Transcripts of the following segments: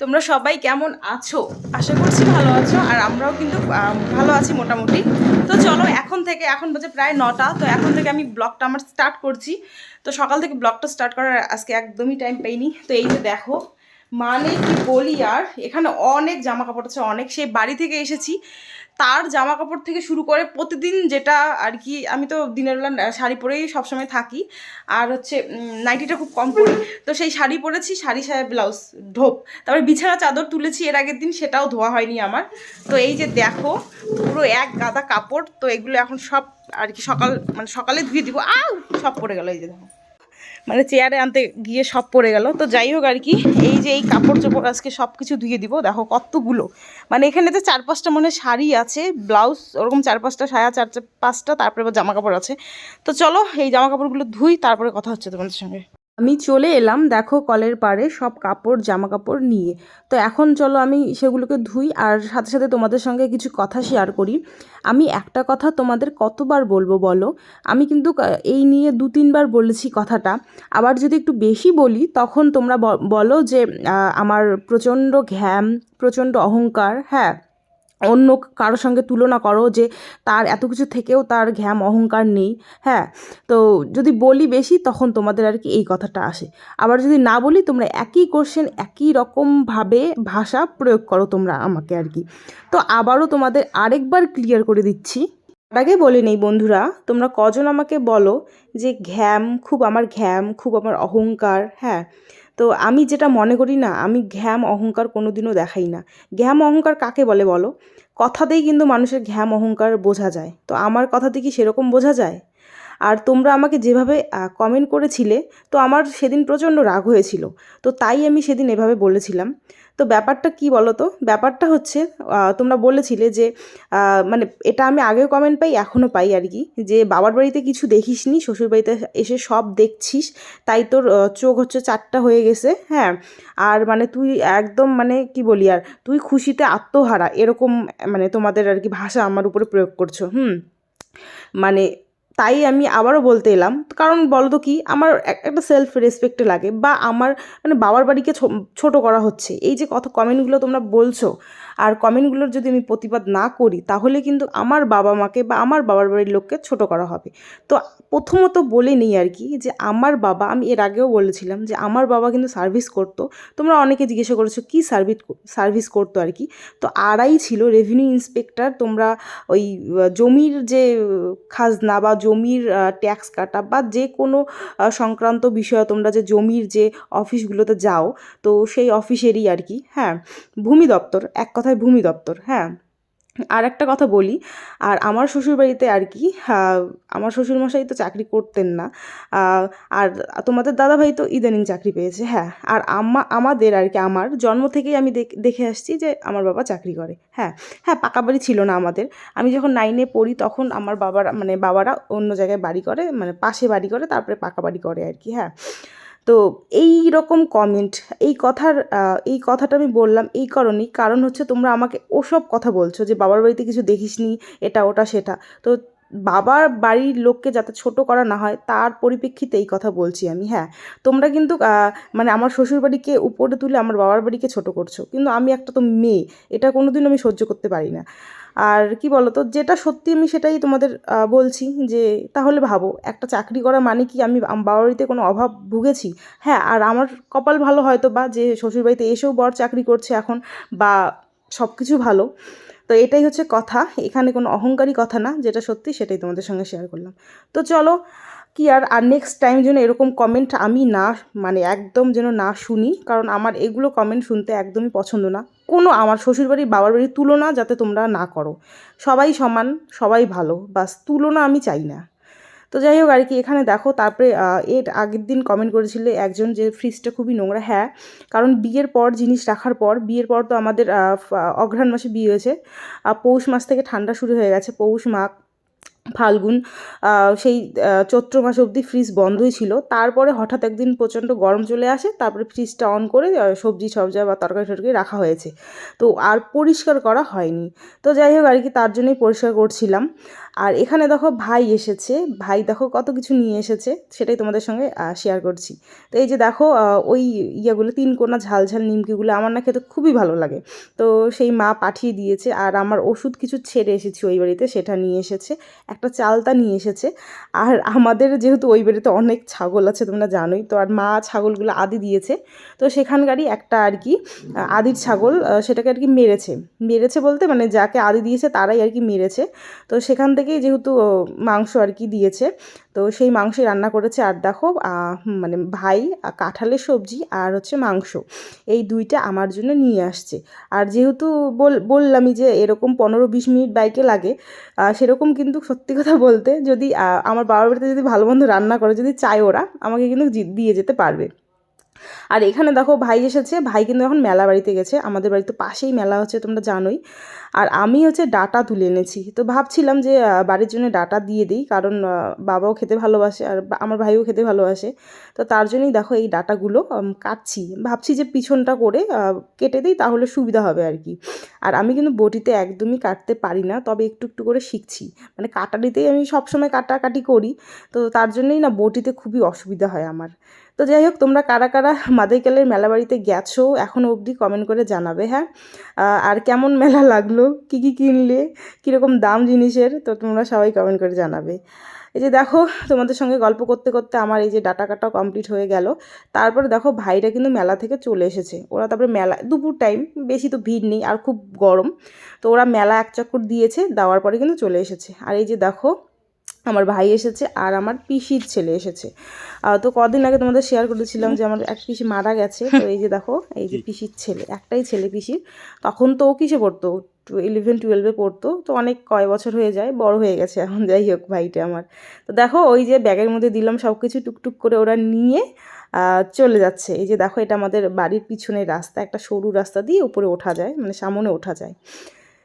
তোমরা সবাই কেমন আছো? আশা করছি ভালো আছো, আর আমরাও কিন্তু ভালো আছি মোটামুটি। তো চলো, এখন থেকে, এখন বাজে প্রায় নটা, তো এখন থেকে আমি ব্লগটা আমার স্টার্ট করছি। তো সকাল থেকে ব্লগটা স্টার্ট করার আজকে একদমই টাইম পাইনি। তো এই যে দেখো মানে কি বলি আর, এখানে অনেক জামা কাপড় আছে, অনেক। সেই বাড়ি থেকে এসেছি। তার জামা কাপড় থেকে শুরু করে প্রতিদিন যেটা আর কি, আমি তো দিনের বেলা শাড়ি পরেই সবসময় থাকি। আর হচ্ছে নাইটিটা খুব কম পরি। তো সেই শাড়ি পরেছি, শাড়ি সায়া ব্লাউজ ঢোপ। তারপরে বিছানা চাদর তুলেছি, এর আগের দিন সেটাও ধোয়া হয়নি আমার। তো এই যে দেখো, পুরো এক গাদা কাপড়, তো এগুলো এখন সব আর কি সকাল মানে সকালে ধুয়ে দিব। আউ! সব পড়ে গেল এই যে দেখো। মানে চেয়ারে আনতে গিয়ে সব পড়ে গেল। তো যাই হোক আর কি, এই যে এই কাপড় চোপড় আজকে সব কিছু ধুয়ে দিব। দেখো কতগুলো। মানে এখানে তো চার পাঁচটা মনে শাড়ি আছে, ব্লাউজ ওরকম চার পাঁচটা, সায়া চার পাঁচটা, তারপরে জামা কাপড় আছে। তো চলো এই জামা কাপড়গুলো ধুই, তারপরে কথা হচ্ছে তোমাদের সঙ্গে। আমি চলে এলাম, দেখো কলের পাড়ে সব কাপড় জামা কাপড় নিয়ে। তো এখন চলো আমি সেগুলোকে ধুই আর সাথে সাথে তোমাদের সঙ্গে কিছু কথা শেয়ার করি। আমি একটা কথা তোমাদের কতবার বলব বলো? আমি কিন্তু এই নিয়ে দু তিনবার বলেছি কথাটা। আবার যদি একটু বেশি বলি, তখন তোমরা বলো যে আমার প্রচণ্ড ঘ্যাম, প্রচণ্ড অহংকার হ্যাঁ? অন্য কারোর সঙ্গে তুলনা করো যে তার এত কিছু থেকেও তার ঘ্যাম, অহংকার নেই হ্যাঁ? তো যদি বলি বেশি, তখন তোমাদের আর কি এই কথাটা আসে। আবার যদি না বলি, তোমরা একই কোশ্চেন একই রকমভাবে ভাষা প্রয়োগ করো তোমরা আমাকে আর কি। তো আবারও তোমাদের আরেকবার ক্লিয়ার করে দিচ্ছি। আগে বলে নেই বন্ধুরা, তোমরা কজন আমাকে বলো যে ঘ্যাম, খুব আমার ঘ্যাম, খুব আমার অহংকার হ্যাঁ? তো আমি যেটা মনে করি না, আমি ঘ্যাম, অহংকার কোনোদিনও দেখাই না। ঘ্যাম, অহংকার কাকে বলে বলো? কথাতেই কিন্তু মানুষের ঘ্যাম, অহংকার বোঝা যায়। তো আমার কথাতে কি সেরকম বোঝা যায়? আর তোমরা আমাকে যেভাবে কমেন্ট করেছিলে, তো আমার সেদিন প্রচণ্ড রাগ হয়েছিল। তো তাই আমি সেদিন এভাবে বলেছিলাম। তো ব্যাপারটা কি বলো তো ব্যাপারটা হচ্ছে তোমরা বলেছিলে যে মানে এটা আমি আগেও কমেন্ট পাই, এখনও পাই আর কি। যে বাবার বাড়িতে কিছু দেখিসনি, শ্বশুর বাড়িতে এসে সব দেখছিস, তাই তোর চোখ হচ্ছে চারটা হয়ে গেছে হ্যাঁ? আর মানে তুই একদম মানে কি বলি আর, তুই খুশিতে আত্মহারা, এরকম মানে তোমাদের আর কি ভাষা আমার উপরে প্রয়োগ করছ, হুম? মানে তাই আমি আবারও বলতে এলাম। কারণ বলো তো কি, আমার এক- একটা সেলফ রেসপেক্টে লাগে বা আমার মানে বাবার বাড়িকে ছোট করা হচ্ছে। এই যে কথা কমেন্টগুলো তোমরা বলছো, আর কমেন্টগুলোর যদি আমি প্রতিবাদ না করি, তাহলে কিন্তু আমার বাবা মাকে বা আমার বাবার বাড়ির লোককে ছোট করা হবে। তো প্রথমত বলে নিই আর কি যে আমার বাবা, আমি এর আগেও বলেছিলাম যে আমার বাবা কিন্তু সার্ভিস করতো। তোমরা অনেকে জিজ্ঞাসা করেছ, কী সার্ভিস সার্ভিস করতো আর কি? তো আড়াই ছিল রেভিনিউ ইন্সপেক্টর তোমরা ওই জমির যে, খাজনা বা জমির ট্যাক্স কাটা বা যে কোনো সংক্রান্ত বিষয়ে তোমরা যে জমির যে অফিসগুলোতে যাও, তো সেই অফিসেরই আর কি হ্যাঁ। ভূমি দপ্তর, এক কথায় ভূমি দপ্তর হ্যাঁ। আর একটা কথা বলি, আর আমার শ্বশুরবাড়িতে আর কি আমার শ্বশুরমশাই তো চাকরি করতেন না আর তোমাদের দাদাভাই তো ইদানিং চাকরি পেয়েছে হ্যাঁ আর আম্মা আমাদের আর কি, আমার জন্ম থেকেই আমি দেখে আসছি যে আমার বাবা চাকরি করে হ্যাঁ হ্যাঁ পাকা বাড়ি ছিল না আমাদের, আমি যখন নাইনে পড়ি তখন আমার বাবারা মানে বাবারা অন্য জায়গায় বাড়ি করে মানে পাশে বাড়ি করে, তারপরে পাকা বাড়ি করে আর কি হ্যাঁ তো এই রকম কমেন্ট এই কথার এই কথাটা আমি বললাম এই কারণেই। কারণ হচ্ছে তোমরা আমাকে ওসব কথা বলছো যে বাবার বাড়িতে কিছু দেখিসনি, এটা, ওটা, সেটা। তো বাবার বাড়ির লোককে যাতে ছোট করা না হয়, তার পরিপ্রেক্ষিতে এই কথা বলছি আমি হ্যাঁ। তোমরা কিন্তু মানে আমার শ্বশুর বাড়িকে উপরে তুলে আমার বাবার বাড়িকে ছোট করছ। কিন্তু আমি একটা তো মেয়ে, এটা কোনোদিন আমি সহ্য করতে পারি না। আর কি বলো তো যেটা সত্যি আমি সেটাই তোমাদের বলছি যে তাহলে ভাবো, একটা চাকরি করা মানে কি আমি বাবার বাড়িতে কোনো অভাব ভুগেছি? হ্যাঁ আর আমার কপাল ভালো হয়তো বা যে শ্বশুরবাড়িতে এসেও বর চাকরি করছে এখন বা সব কিছু ভালো। তো এটাই হচ্ছে কথা, এখানে কোনো অহংকারী কথা না, যেটা সত্যি সেটাই তোমাদের সঙ্গে শেয়ার করলাম। তো চলো, কি আর আর নেক্সট টাইম যেন এরকম কমেন্ট আমি না মানে একদম যেন না শুনি, কারণ আমার এগুলো কমেন্ট শুনতে একদমই পছন্দ না। কোনো আমার শ্বশুরবাড়ি বাবার বাড়ির তুলনা যাতে তোমরা না করো। সবাই সমান, সবাই ভালো, বাস তুলনা আমি চাই না। তো যাই হোক, আর কি, এখানে দেখো, তারপরে এর আগের দিন কমেন্ট করেছিলে একজন যে ফ্রিজটা খুবই নোংরা হ্যাঁ কারণ বিয়ের পর জিনিস রাখার পর, বিয়ের পর তো আমাদের অঘ্রাণ মাসে বিয়ে হয়েছে পৌষ মাস থেকে ঠান্ডা শুরু হয়ে গেছে, পৌষ মাঘ ফাল্গুন সেই চৈত্র মাস অবধি ফ্রিজ বন্ধই ছিল। তারপরে হঠাৎ একদিন প্রচণ্ড গরম চলে আসে, তারপরে ফ্রিজটা অন করে সবজি, সবজা বা তরকারি, টরকারি রাখা হয়েছে। তো আর পরিষ্কার করা হয়নি। তো যাই হোক, আর কি তার জন্যই পরিষ্কার করছিলাম। আর এখানে দেখো ভাই এসেছে। ভাই দেখো কত কিছু নিয়ে এসেছে, সেটাই তোমাদের সঙ্গে শেয়ার করছি। তো এই যে দেখো ওই ইয়েগুলো, তিন কোনা ঝাল ঝাল নিমকিগুলো আমার না খেতে খুবই ভালো লাগে। তো সেই মা পাঠিয়ে দিয়েছে, আর আমার ওষুধ কিছু ছেড়ে এসেছি ওই বাড়িতে, সেটা নিয়ে এসেছে। একটা চালতা নিয়ে এসেছে। আর আমাদের যেহেতু ওই বাড়িতে অনেক ছাগল আছে, তোমরা জানোই তো। আর মা ছাগলগুলো আদি দিয়েছে। তো সেখানকারই একটা আর কি আদির ছাগল সেটাকে আর কি মেরেছে। মেরেছে বলতে মানে যাকে আদি দিয়েছে তারাই আর কি মেরেছে। তো সেখান থেকেই যেহেতু মাংস আর কি দিয়েছে তো সেই মাংসই রান্না করেছে আর দেখো মানে ভাই কাঁঠালের সবজি আর হচ্ছে মাংস। এই দুইটা আমার জন্য নিয়ে আসছে। আর যেহেতু বল, বললামই যে এরকম পনেরো বিশ মিনিট বাইকে লাগে সেরকম কিন্তু সত্যি কথা বলতে যদি আমার বাবার বাড়িতে যদি ভালো মন্দ রান্না করে, যদি চায় ওরা, আমাকে কিন্তু দিয়ে যেতে পারবে। আর এখানে দেখো ভাই এসেছে, ভাই কিন্তু এখন মেলা বাড়িতে গেছে, আমাদের বাড়িতে পাশেই মেলা হচ্ছে, তোমরা জানোই। আর আমি হচ্ছে ডাটা তুলে এনেছি, তো ভাবছিলাম যে বাড়ির জন্য ডাটা দিয়ে দিই, কারণ বাবাও খেতে ভালোবাসে আর আমার ভাইও খেতে ভালোবাসে। তো তার জন্যই দেখো এই ডাটাগুলো কাটছি, ভাবছি যে পিছনটা করে কেটে দিই তাহলে সুবিধা হবে আর কি। আর আমি কিন্তু বটিতে একদমই কাটতে পারি না, তবে একটু একটু করে শিখছি মানে কাটারিতেই আমি সবসময় কাটাকাটি করি, তো তার জন্যই না বটিতে খুবই অসুবিধা হয় আমার। তো যাই হোক, তোমরা কারা কারা মাদাইকালের মেলা বাড়িতে গেছো এখনও অবধি কমেন্ট করে জানাবে হ্যাঁ? আর কেমন মেলা লাগল, কী কী কিনলে, কীরকম দাম জিনিসের, তো তোমরা সবাই কমেন্ট করে জানাবে। এই যে দেখো, তোমাদের সঙ্গে গল্প করতে করতে আমার এই যে ডাটা কাটা কমপ্লিট হয়ে গেল। তারপরে দেখো, ভাইরা কিন্তু মেলা থেকে চলে এসেছে। ওরা তারপরে মেলা, দুপুর টাইম বেশি তো ভিড় নেই, আর খুব গরম। তো ওরা মেলা এক চক্কর দিয়েছে, দেওয়ার পরে কিন্তু চলে এসেছে। আর এই যে দেখো আমার ভাই এসেছে আর আমার পিসির ছেলে এসেছে। তো কদিন আগে তোমাদের শেয়ার করেছিলাম যে আমার এক পিসি মারা গেছে। তো এই যে দেখো এই যে পিসির ছেলে একটাই ছেলে পিসির। তখন তো ও কিসে পড়তো? ইলেভেন টুয়েলভে পড়তো। তো অনেক কয় বছর হয়ে যায় বড় হয়ে গেছে এখন যাই হোক ভাইটা আমার। তো দেখো ওই যে ব্যাগের মধ্যে দিলাম সব কিছু টুকটুক করে ওরা নিয়ে চলে যাচ্ছে। এই যে দেখো এটা আমাদের বাড়ির পিছনের রাস্তা একটা সরু রাস্তা দিয়ে উপরে ওঠা যায় মানে সামনে ওঠা যায়।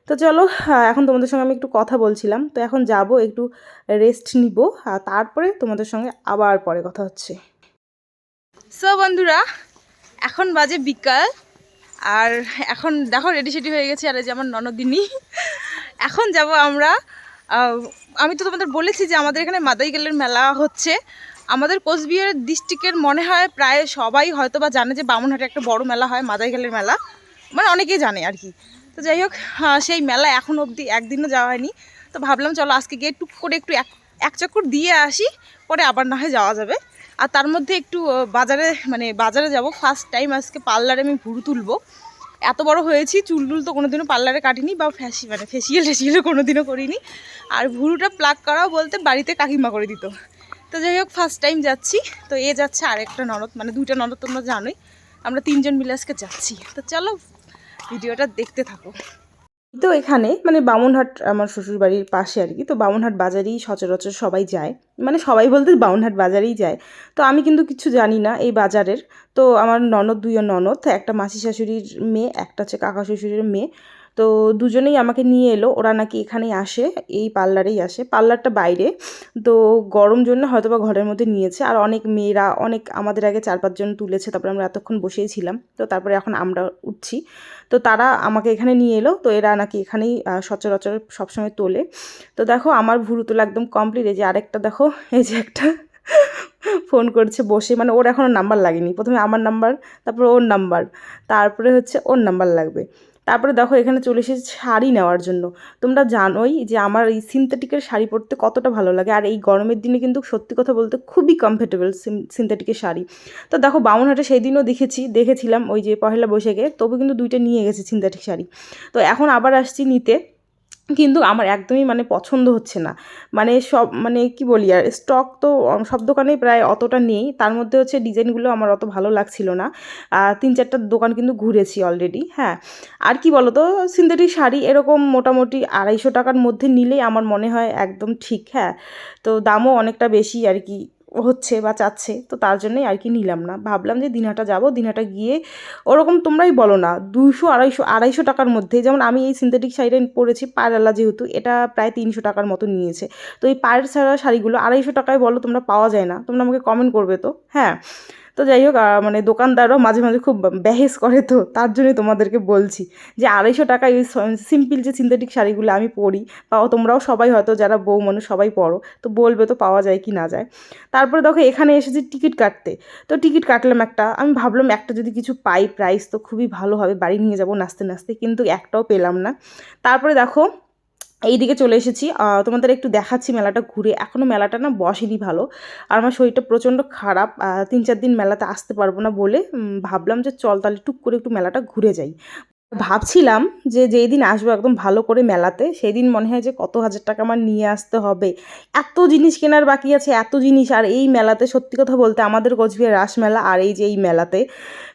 তো চলো এখন তোমাদের সঙ্গে আমি একটু কথা বলছিলাম। তো এখন যাব, একটু রেস্ট নিব, আর তারপরে তোমাদের সঙ্গে আবার পরে কথা হচ্ছে। সো বন্ধুরা, এখন বাজে বিকাল, আর এখন দেখো রেডি সেডি হয়ে গেছে, আর এই যে আমার ননদিনী। এখন যাব আমরা আমি তো তোমাদের বলেছি যে আমাদের এখানে মাদাইকালের মেলা হচ্ছে। আমাদের কোচবিহার ডিস্ট্রিক্টের মনে হয় প্রায় সবাই হয়তো বা জানে যে বামুনহাটে একটা বড় মেলা হয় মাদাইকালের মেলা। মানে অনেকেই জানে আর কি। তো যাই হোক সেই মেলা এখন অবধি একদিনও যাওয়া হয়নি। তো ভাবলাম চলো আজকে গিয়ে টুক করে একটু এক এক চক্কর দিয়ে আসি, পরে আবার না হয় যাওয়া যাবে। আর তার মধ্যে একটু বাজারে মানে বাজারে যাব। ফার্স্ট টাইম আজকে পার্লারে আমি ভুরু তুলবো। এত বড় হয়েছি, চুল টুল তো কোনোদিনও পার্লারে কাটিনি বা ফ্যাসি মানে ফেসিয়াল টেসিয়ালও কোনোদিনও করিনি। আর ভুরুটা প্লাক করাও বলতে বাড়িতে কাকিমা করে দিত। তো যাই হোক ফার্স্ট টাইম যাচ্ছি। তো এ যাচ্ছে আরেকটা ননদ মানে দুইটা ননদ তোমরা জানোই। আমরা তিনজন মিলে আজকে যাচ্ছি। তো চলো ভিডিওটা দেখতে থাকো। তো এখানে মানে বামুনহাট আমার শ্বশুর বাড়ির পাশে আর কি, তো বামুনহাট বাজারেই সচরাচর সবাই যায়। মানে সবাই বলতে বামুনহাট বাজারেই যায়। তো আমি কিন্তু কিছু জানি না এই বাজারের। তো আমার ননদ দুই ননদ, একটা মাসি শাশুড়ির মেয়ে, একটা হচ্ছে কাকা শ্বশুরের মেয়ে। তো দুজনেই আমাকে নিয়ে এলো। ওরা নাকি এখানেই আসে, এই পার্লারেই আসে। পার্লারটা বাইরে, তো গরম জন্য হয়তো বা ঘরের মধ্যে নিয়েছে। আর অনেক মেয়েরা, অনেক আমাদের আগে চার পাঁচজন তুলেছে, তারপরে আমরা এতক্ষণ বসেই ছিলাম। তো তারপরে এখন আমরা উঠছি। তো তারা আমাকে এখানে নিয়ে এলো, তো এরা নাকি এখানেই সচরাচর সবসময় তোলে। তো দেখো, আমার ভুরু তোলা একদম কমপ্লিট এই যে আরেকটা দেখো, এই যে একটা ফোন করছে বসে। মানে ওর এখনও নাম্বার লাগেনি। প্রথমে আমার নাম্বার তারপরে ওর নাম্বার তারপরে হচ্ছে ওর নাম্বার লাগবে। তারপরে দেখো এখানে চলে এসেছে শাড়ি নেওয়ার জন্য। তোমরা জানোই যে আমার এই সিনথেটিকের শাড়ি পরতে কতটা ভালো লাগে। আর এই গরমের দিনে কিন্তু সত্যি কথা বলতে খুবই কমফোর্টেবল সিনথেটিকের শাড়ি। তো দেখো বামুনহাটে সেই দিনও দেখেছি, দেখেছিলাম ওই যে পহেলা বৈশাখে, তবু কিন্তু দুইটা নিয়ে গেছে সিনথেটিক শাড়ি। তো এখন আবার আসছি নিতে। কিন্তু আমার একদমই মানে পছন্দ হচ্ছে না। মানে সব মানে কি বলি আর স্টক তো সব দোকানেই প্রায় অতটা নেই। তার মধ্যে হচ্ছে ডিজাইনগুলো আমার অত ভালো লাগছিল না। তিন চারটা দোকান কিন্তু ঘুরেছি অলরেডি হ্যাঁ। আর কি বলো তো সিনথেটিক শাড়ি এরকম মোটামুটি আড়াইশো টাকার মধ্যে নিলেই আমার মনে হয় একদম ঠিক হ্যাঁ। তো দামও অনেকটা বেশি আর কি। হচ্ছে বা চাচ্ছে, তো তার জন্যই আর কি নিলাম না। ভাবলাম যে দিনহাটা যাব দিনহাটা গিয়ে ওরকম তোমরাই বলো না, দুইশো, আড়াইশো আড়াইশো টাকার মধ্যে, যেমন আমি এই সিনথেটিক শাড়িটা পরেছি, পায়রালা যেহেতু, এটা প্রায় তিনশো টাকার মতো নিয়েছে। তো এই পায়ের ছাড়া শাড়িগুলো আড়াইশো টাকায় বলো, তোমরা পাওয়া যায় না, তোমরা আমাকে কমেন্ট করবে তো হ্যাঁ? তো যাই হোক মানে দোকানদারও মাঝে মাঝে খুব ব্যাহেস করে তো, তার জন্যই তোমাদেরকে বলছি যে আড়াইশো টাকায় ওই সিম্পল যে সিনথেটিক শাড়িগুলো আমি পরি বা তোমরাও সবাই হয়তো যারা বউ মানুষ সবাই পরো, তো বলবে তো পাওয়া যায় কি না যায়। তারপরে দেখো, এখানে এসেছি টিকিট কাটতে, তো টিকিট কাটলাম একটা, আমি ভাবলাম একটা যদি কিছু পাই প্রাইস তো খুবই ভালো হবে, বাড়ি নিয়ে যাব নাচতে নাচতে, কিন্তু একটাও পেলাম না। তারপরে দেখো এই দিকে চলে এসেছি। তোমাদের একটু দেখাচ্ছি মেলাটা ঘুরে। এখনও মেলাটা না বসেনি ভালো। আর আমার শরীরটা প্রচণ্ড খারাপ। তিন চার দিন মেলাতে আসতে পারব না বলে ভাবলাম যে চল তাহলে টুক করে একটু মেলাটা ঘুরে যাই। ভাবছিলাম যে যেই দিন আসব একদম ভালো করে মেলাতে, সেই দিন মনে হয় যে কত হাজার টাকা আমার নিয়ে আসতে হবে। এত জিনিস কেনার বাকি আছে, এত জিনিস, আর এই মেলাতে সত্যি কথা বলতে আমাদের কোচবিহার রাস মেলা আর এই যে এই মেলাতে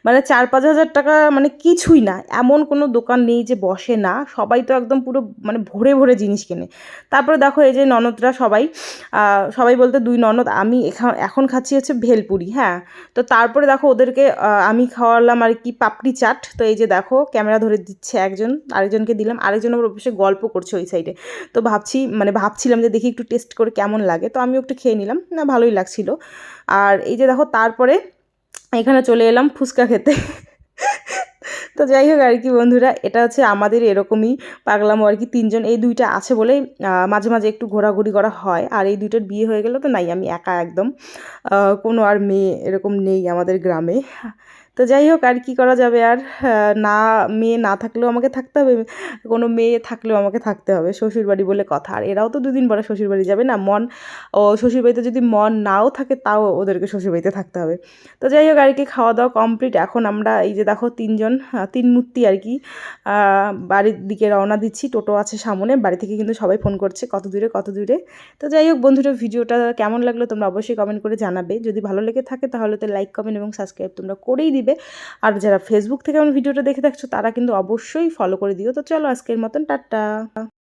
মানে চার পাঁচ হাজার টাকা মানে কিছুই না, এমন কোনো দোকান নেই যে বসে না, সবাই তো একদম পুরো মানে ভরে ভরে জিনিস কেনে। তারপরে দেখো এই যে ননদরা সবাই সবাই বলতে দুই ননদ, আমি এখা- এখন খাচ্ছি হচ্ছে ভেলপুরি হ্যাঁ? তো তারপরে দেখো ওদেরকে আমি খাওয়ালাম আর কি পাপড়ি চাট, তো এই যে দেখো ক্যামেরা ধরে দিচ্ছে একজন আরেকজনকে দিলাম আরেকজন আবার বসে গল্প করছে ওই সাইডে তো ভাবছি মানে ভাবছিলাম যে দেখি একটু টেস্ট করে কেমন লাগে। তো আমিও একটু খেয়ে নিলাম না ভালোই লাগছিল। আর এই যে দেখো তারপরে এখানে চলে এলাম ফুচকা খেতে। তো যাই হোক আর কি বন্ধুরা এটা হচ্ছে আমাদের এরকমই পাগলামো আর কি তিনজন এই দুইটা আছে আহ, মাঝে মাঝে একটু ঘোরাঘুরি করা হয়। আর এই দুইটার বিয়ে হয়ে গেলে তো নাই আমি একা একদম। কোনো আর মেয়ে এরকম নেই আমাদের গ্রামে। তো যাই হোক, আর কি করা যাবে? আর না, মেয়ে না থাকলেও আমাকে থাকতে হবে। কোনো মেয়ে থাকলেও আমাকে থাকতে হবে, শ্বশুরবাড়ি বলে কথা। আর এরাও তো দুদিন পরে শ্বশুরবাড়ি যাবে না? মন, ও শ্বশুরবাড়িতে যদি মন নাও থাকে, তাও ওদেরকে শ্বশুরবাড়িতে থাকতে হবে। তো যাই হোক, আর কি খাওয়া দাওয়া কমপ্লিট এখন আমরা এই যে দেখো, তিনজন তিন মূর্তি আর কি বাড়ির দিকে রওনা দিচ্ছি। টোটো আছে সামনে, বাড়ি থেকে কিন্তু সবাই ফোন করছে, কত দূরে কত দূরে। তো যাই হোক, বন্ধুরা, ভিডিওটা কেমন লাগল তোমরা অবশ্যই কমেন্ট করে জানাবে। যদি ভালো লেগে থাকে, তাহলে তো লাইক কমেন্ট এবং সাবস্ক্রাইব তোমরা করেই দিবে আর যারা ফেসবুক থেকে আমার ভিডিওটা দেখে থাকছো, তারা কিন্তু অবশ্যই ফলো করে দিও। তো চলো আজকের মতন, টাটা।